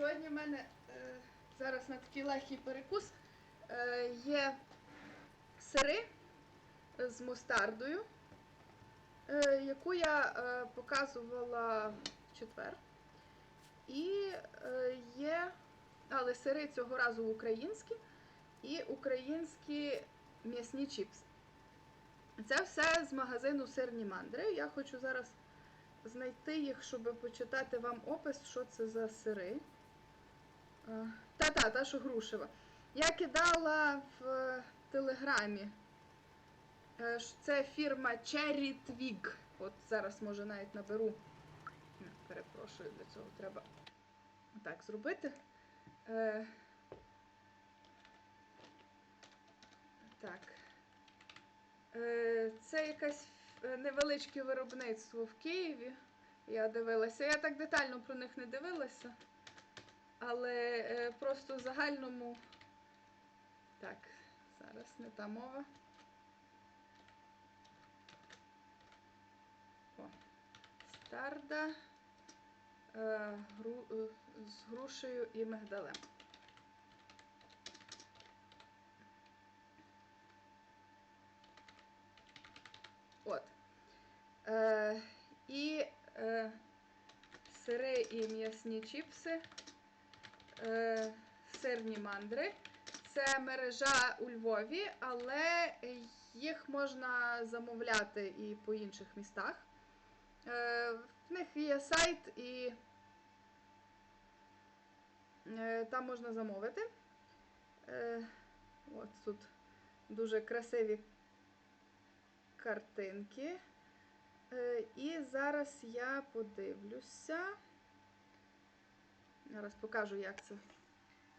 Сьогодні в мене е, зараз на такий легкий перекус е, є сири з мустардою, е, яку я е, показувала в четвер. І е, є, але сири цього разу українські і українські м'ясні чіпси. Це все з магазину Сирні мандри. Я хочу зараз знайти їх, щоб почитати вам опис, що це за сири. Е, Та-та, та, що грушева. Я кидала в е, телеграмі. Е, Це фірма Cherry Twig. От зараз, може, навіть наберу. Перепрошую, для цього треба так зробити. Е, Так. Е, Це якесь е, невеличке виробництво в Києві. Я дивилася. Я так детально про них не дивилася. Але е, просто в загальному. Так, зараз не та мова. О, старда е, гру, е, з грушею і мигдалем. От. Е, і е, сири і м'ясні чіпси, е, сирні мандри. Це мережа у Львові, але їх можна замовляти і по інших містах. Е, в них є сайт і е, там можна замовити. Е, от тут дуже красиві картинки. І зараз я подивлюся. Зараз покажу, як це,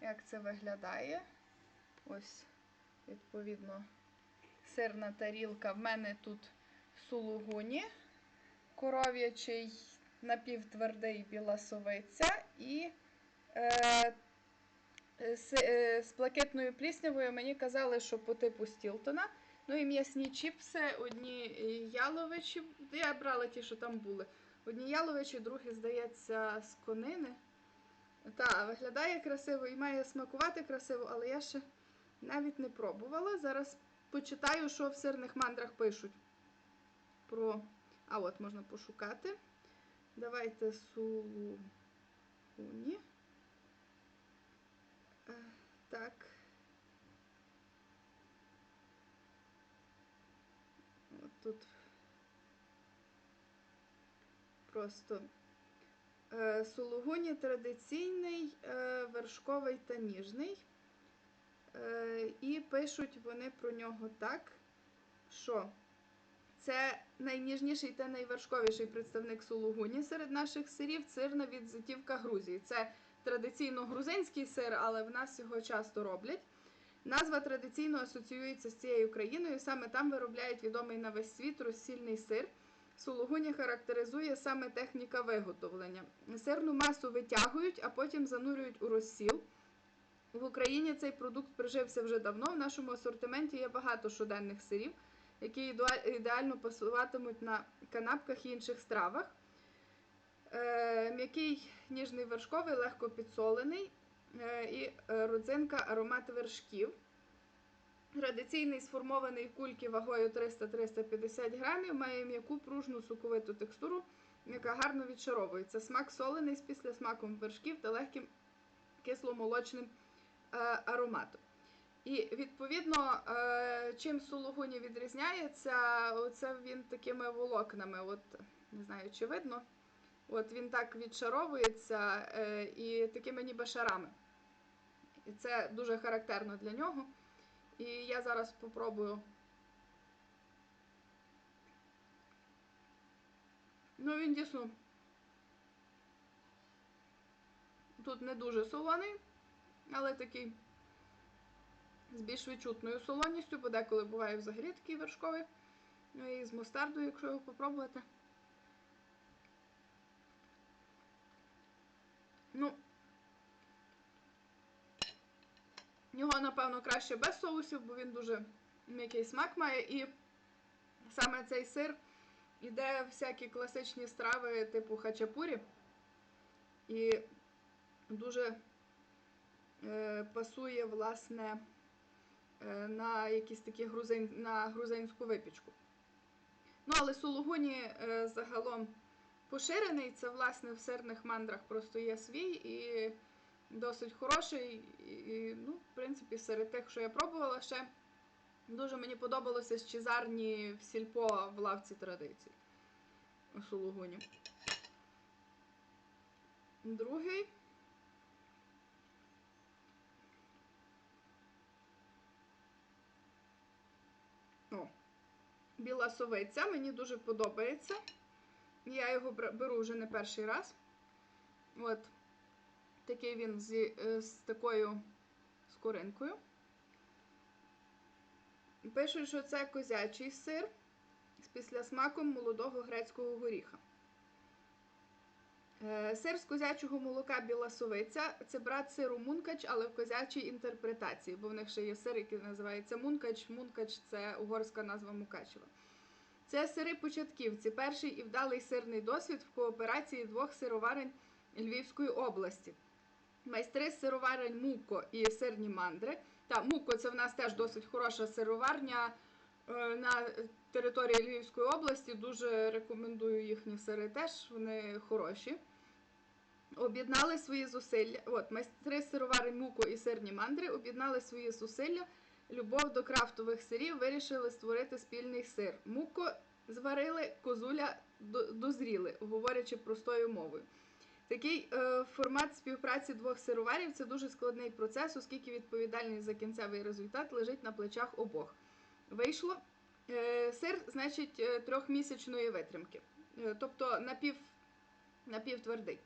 як це виглядає. Ось, відповідно, сирна тарілка. В мене тут сулугуні, коров'ячий напівтвердий біласовиця і е, з, е, з блакитною пліснявою мені казали, що по типу Стілтона. Ну і м'ясні чіпси, одні яловичі. Я брала ті, що там були. Одні яловичі, другі, здається, з конини. Так, виглядає красиво і має смакувати красиво, але я ще навіть не пробувала. Зараз почитаю, що в сирних мандрах пишуть. Про. А от можна пошукати. Давайте сулугуні. Е, Так. От тут просто сулугуні традиційний, е, вершковий та ніжний. Е, і пишуть вони про нього так, що це найніжніший та найвершковіший представник сулугуні серед наших сирів сирна відзитівка Грузії. Це традиційно грузинський сир, але в нас його часто роблять. Назва традиційно асоціюється з цією країною. Саме там виробляють відомий на весь світ розсільний сир. Сулугуні характеризує саме техніка виготовлення. Сирну масу витягують, а потім занурюють у розсіл. В Україні цей продукт прижився вже давно. В нашому асортименті є багато щоденних сирів, які ідеально пасуватимуть на канапках і інших стравах. Е, М'який ніжний вершковий, легко підсолений е, і е, родзинка аромат вершків. Традиційний сформований кульки вагою 300-350 грамів, має м'яку пружну соковиту текстуру, яка гарно відшаровується. Смак солений з післясмаком вершків та легким кисломолочним е, ароматом. І відповідно, е, чим сулугуні відрізняється, оце він такими волокнами. От, не знаю, чи видно. От він так відшаровується е, і такими ніби шарами. І це дуже характерно для нього. І я зараз спробую. Ну, він дійсно тут не дуже солоний, але такий з більш відчутною солоністю, бо деколи буває взагалі такий вершковий. Ну і з мустардою, якщо його попробувати. Ну, його, напевно, краще без соусів, бо він дуже м'який смак має. І саме цей сир іде всякі класичні страви, типу хачапурі. І дуже е, пасує, власне, е, на якісь такі грузин, на грузинську випічку. Ну, але сулугуні е, загалом поширений. Це, власне, в сирних мандрах просто є свій і досить хороший. І, ну, в принципі, серед тих, що я пробувала ще, дуже мені подобалося щезарні в сільпо в лавці традицій у сулугуні. Другий. О, біла совиця. Мені дуже подобається. Я його беру вже не перший раз. От. Такий він зі, е, з такою скоринкою. Пишуть, що це козячий сир з післясмаком молодого грецького горіха. Е, Сир з козячого молока біла совиця це брат сиру мункач, але в козячій інтерпретації, бо в них ще є сир, який називається мункач. Мункач це угорська назва Мукачева. Це сири початківці, перший і вдалий сирний досвід в кооперації двох сироварень Львівської області. Майстри сироварень Муко і сирні мандри. Та Муко це в нас теж досить хороша сироварня е, на території Львівської області. Дуже рекомендую їхні сири теж, вони хороші. Об'єднали свої зусилля. От, майстри сироварень Муко і сирні мандри об'єднали свої зусилля. Любов до крафтових сирів вирішили створити спільний сир. Муко зварили, козуля дозріли, говорячи простою мовою. Такий е, формат співпраці двох сироварів це дуже складний процес, оскільки відповідальність за кінцевий результат лежить на плечах обох. Вийшло е, сир, значить, е, трьохмісячної витримки, е, тобто напів, напівтвердий.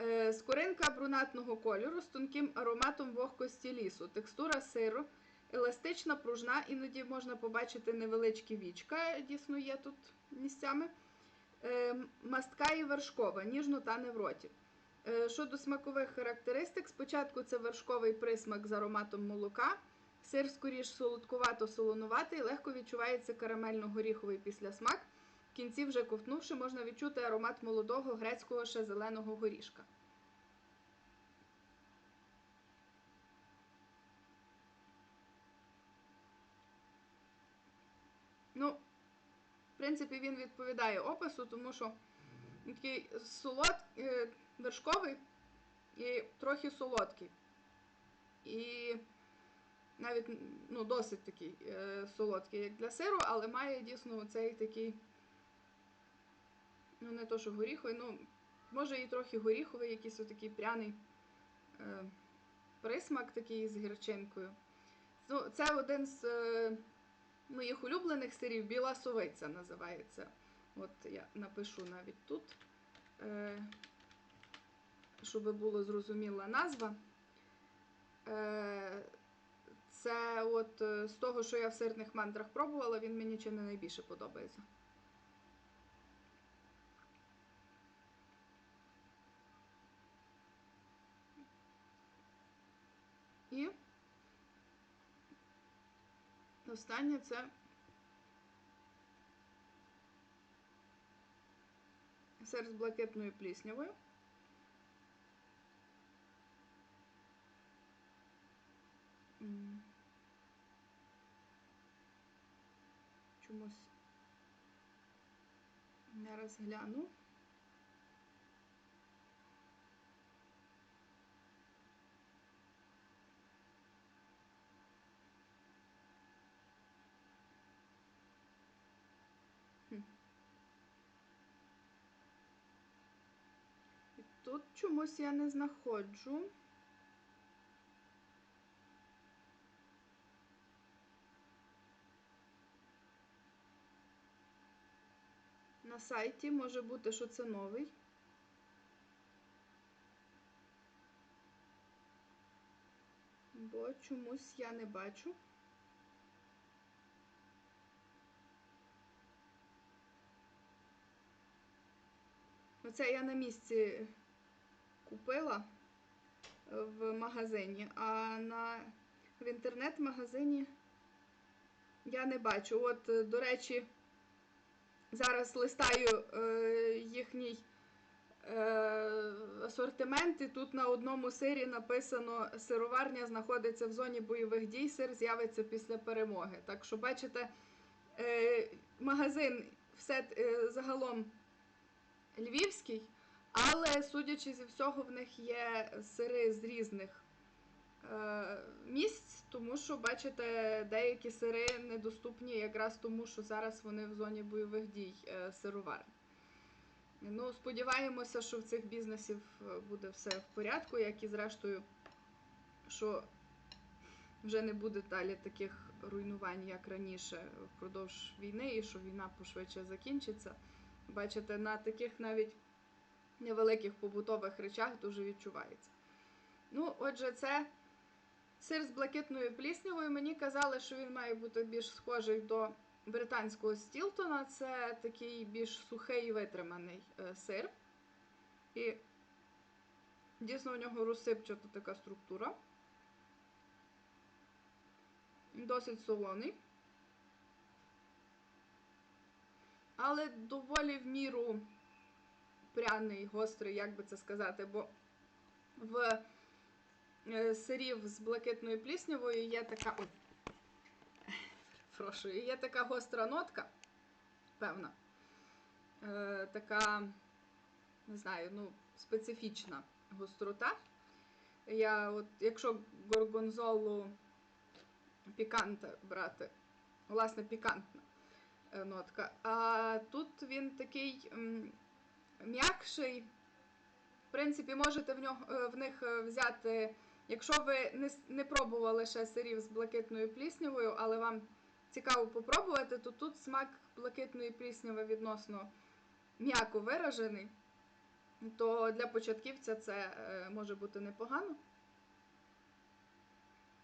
Е, скоринка брунатного кольору з тонким ароматом вогкості лісу. Текстура сиру еластична, пружна, іноді можна побачити невеличкі вічка, дійсно є тут місцями. Е, мастка і вершкова, ніжно тане в роті. Е, щодо смакових характеристик, спочатку це вершковий присмак з ароматом молока. Сир скоріш солодкувато-солонуватий, легко відчувається карамельно-горіховий післясмак. В кінці, вже ковтнувши, можна відчути аромат молодого грецького ще зеленого горішка. Ну, в принципі, він відповідає опису, тому що такий солод, е, вершковий і трохи солодкий. І навіть ну, досить такий е, солодкий, як для сиру, але має дійсно цей такий, ну, не то, що горіховий, ну, може і трохи горіховий, якийсь отакий пряний е, присмак такий з гірчинкою. Ну, це один з моїх улюблених сирів біла совиця називається. От я напишу навіть тут, е, щоб була зрозуміла назва. Е, це от е, з того, що я в сирних мандрах пробувала, він мені чи не найбільше подобається. І останнє це сир з блакитною пліснявою. Чомусь зараз гляну. Тут чомусь я не знаходжу. На сайті може бути, що це новий. Бо чомусь я не бачу. Оце я на місці купила в магазині, а на, в інтернет-магазині я не бачу. От, е, до речі, зараз листаю е, їхній е, асортимент, і тут на одному сирі написано сироварня знаходиться в зоні бойових дій, сир з'явиться після перемоги. Так що, бачите, е, магазин все е, загалом львівський, але судячи зі всього, в них є сири з різних е, місць, тому що, бачите, деякі сири недоступні якраз тому, що зараз вони в зоні бойових дій е, сироварні. Ну, сподіваємося, що в цих бізнесів е, буде все в порядку, як і зрештою, що вже не буде далі таких руйнувань, як раніше впродовж війни, і що війна пошвидше закінчиться. Бачите, на таких навіть невеликих побутових речах дуже відчувається. Ну, отже, це сир з блакитною пліснявою. Мені казали, що він має бути більш схожий до британського Стілтона. Це такий більш сухий і витриманий е, сир. І дійсно у нього розсипчата така структура. Досить солоний. Але доволі в міру пряний, гострий, як би це сказати, бо в е, сирів з блакитною пліснявою є така. Ой, прошу, є така гостра нотка, певна. Е, така, не знаю, ну, специфічна гострота. Я от, якщо горгонзолу піканта брати, власне, пікантна е, нотка. А тут він такий м'якший. В принципі, можете в, нього, е, в них е, взяти, якщо ви не, не пробували ще сирів з блакитною пліснявою, але вам цікаво попробувати, то тут смак блакитної плісняви відносно м'яко виражений. То для початківця це е, може бути непогано.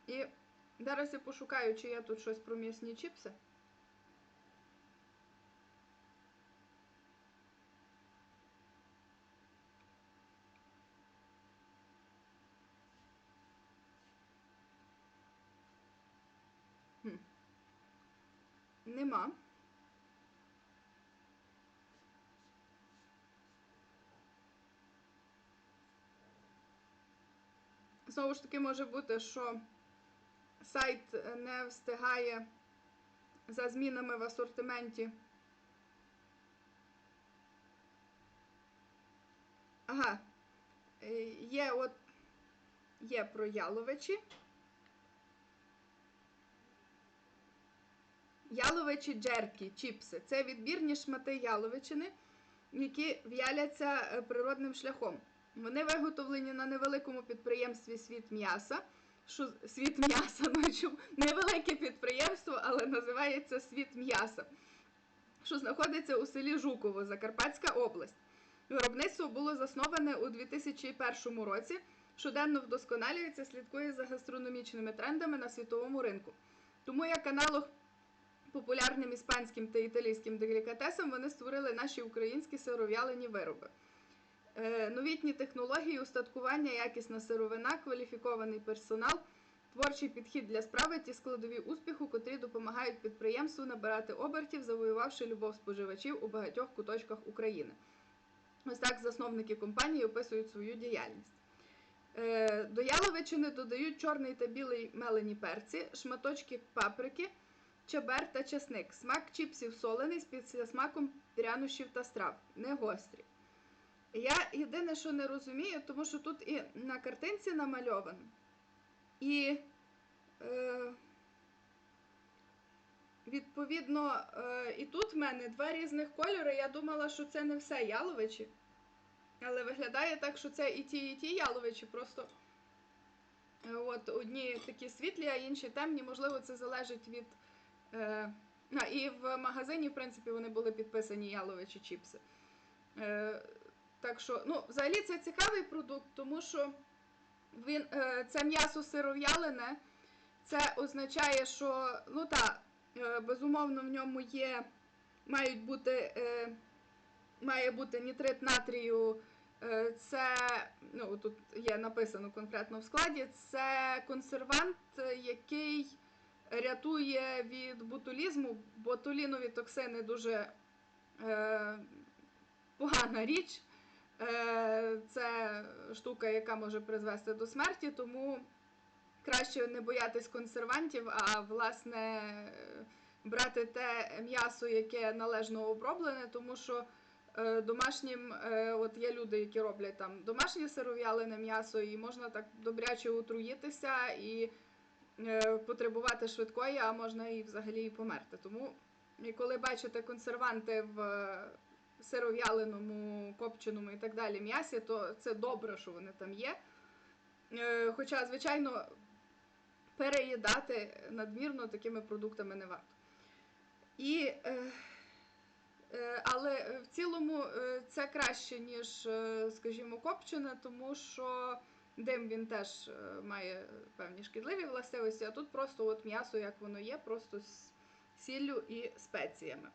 І зараз я пошукаю, чи є тут щось про м'ясні чіпси. Нема. Знову ж таки, може бути, що сайт не встигає за змінами в асортименті. Ага, Е, є от є про яловичі. Яловичі джеркі, чіпси. Це відбірні шмати яловичини, які в'яляться е, природним шляхом. Вони виготовлені на невеликому підприємстві світ м'яса. Що світ м'яса, ну невелике підприємство, але називається світ м'яса, що знаходиться у селі Жуково, Закарпатська область. Виробництво було засноване у 2001 році. Щоденно вдосконалюється, слідкує за гастрономічними трендами на світовому ринку. Тому як аналог популярним іспанським та італійським делікатесам вони створили наші українські сиров'ялені вироби. Е, новітні технології, устаткування, якісна сировина, кваліфікований персонал, творчий підхід для справи ті складові успіху, котрі допомагають підприємству набирати обертів, завоювавши любов споживачів у багатьох куточках України. Ось так засновники компанії описують свою діяльність. Е, До яловичини додають чорний та білий мелені перці, шматочки паприки, чабер та чесник. Смак чіпсів солений з підсмаком прянощів та страв, не гострі. Я єдине, що не розумію, тому що тут і на картинці намальовано, і е, відповідно, е, і тут в мене два різних кольори. Я думала, що це не все яловичі. Але виглядає так, що це і ті, і ті яловичі. Просто е, от одні такі світлі, а інші темні. Можливо, це залежить від. Е, а, і в магазині, в принципі, вони були підписані яловичі чіпси. Е, так що, ну, взагалі це цікавий продукт, тому що він, е, це м'ясо сиров'ялене. Це означає, що ну та, е, безумовно в ньому є, мають бути, е, має бути нітрит натрію. Е, це, ну тут є написано конкретно в складі, це консервант, е, який рятує від ботулізму. Ботулінові токсини дуже е, погана річ. е, це штука, яка може призвести до смерті, тому краще не боятись консервантів, а власне брати те м'ясо, яке належно оброблене, тому що е, домашнім, е, от є люди, які роблять там домашнє сиров'ялене м'ясо, і можна так добряче отруїтися і потребувати швидкої, а можна і взагалі і померти. Тому, коли бачите консерванти в е, сиров'яленому, копченому і так далі м'ясі, то це добре, що вони там є. Е, Хоча, звичайно, переїдати надмірно такими продуктами не варто. І, е, е, але в цілому е, це краще, ніж, е, скажімо, копчене, тому що дим він теж е, має певні шкідливі властивості, а тут просто от м'ясо, як воно є, просто з сіллю і спеціями.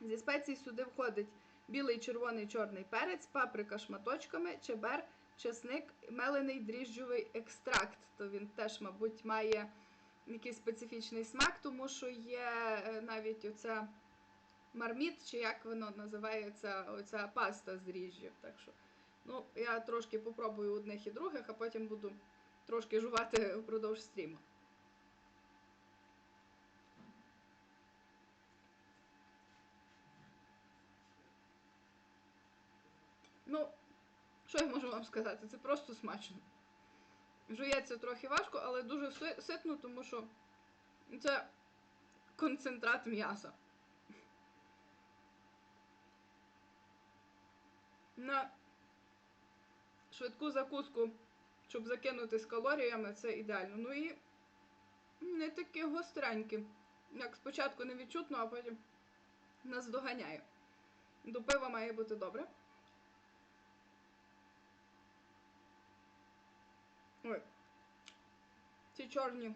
Зі спецій сюди входить білий, червоний, чорний перець, паприка шматочками, чебер, чесник, мелений дріжджовий екстракт. То він теж, мабуть, має якийсь специфічний смак, тому що є е, навіть оця марміт, чи як воно називається, оця паста з дріжджів. Так що, ну, я трошки попробую одних і других, а потім буду трошки жувати впродовж стріму. Ну, що я можу вам сказати? Це просто смачно. Жується трохи важко, але дуже ситно, тому що це концентрат м'яса. На швидку закуску, щоб закинути з калоріями, це ідеально. Ну і не такі гостренькі. Як спочатку невідчутно, а потім нас доганяє. До пива має бути добре. Ой. Ці чорні.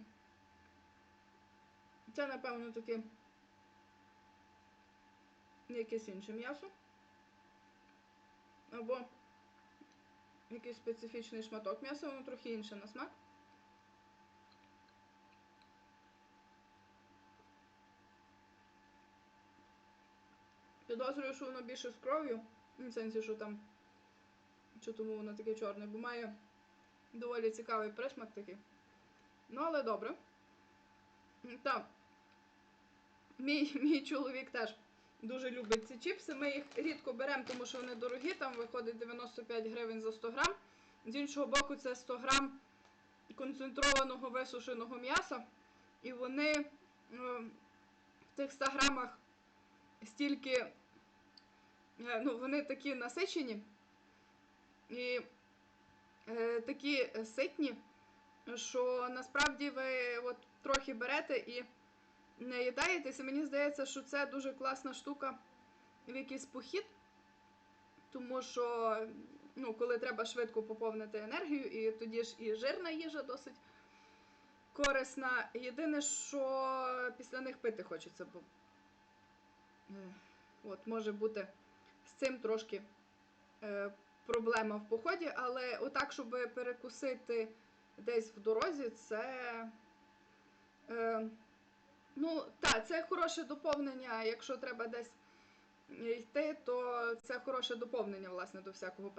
Це, напевно, таке якесь інше м'ясо. Або якийсь специфічний шматок м'яса, воно трохи інше на смак. Підозрюю, що воно більше з кров'ю. В сенсі, що там. Що тому воно таке чорне, бо має доволі цікавий присмак такий. Ну, але добре. Так. Мій, мій чоловік теж дуже любить ці чіпси. Ми їх рідко беремо, тому що вони дорогі, там виходить 95 гривень за 100 грам. З іншого боку, це 100 грам концентрованого висушеного м'яса. І вони е, в тих 100 грамах стільки, е, ну, вони такі насичені і е, такі ситні, що насправді ви от трохи берете і не їдаєтеся. Мені здається, що це дуже класна штука в якийсь похід, тому що ну, коли треба швидко поповнити енергію, і тоді ж і жирна їжа досить корисна. Єдине, що після них пити хочеться, бо е, от, може бути з цим трошки е, проблема в поході, але отак, щоб перекусити десь в дорозі, це. Е, ну, так, це хороше доповнення. Якщо треба десь йти, то це хороше доповнення, власне, до всякого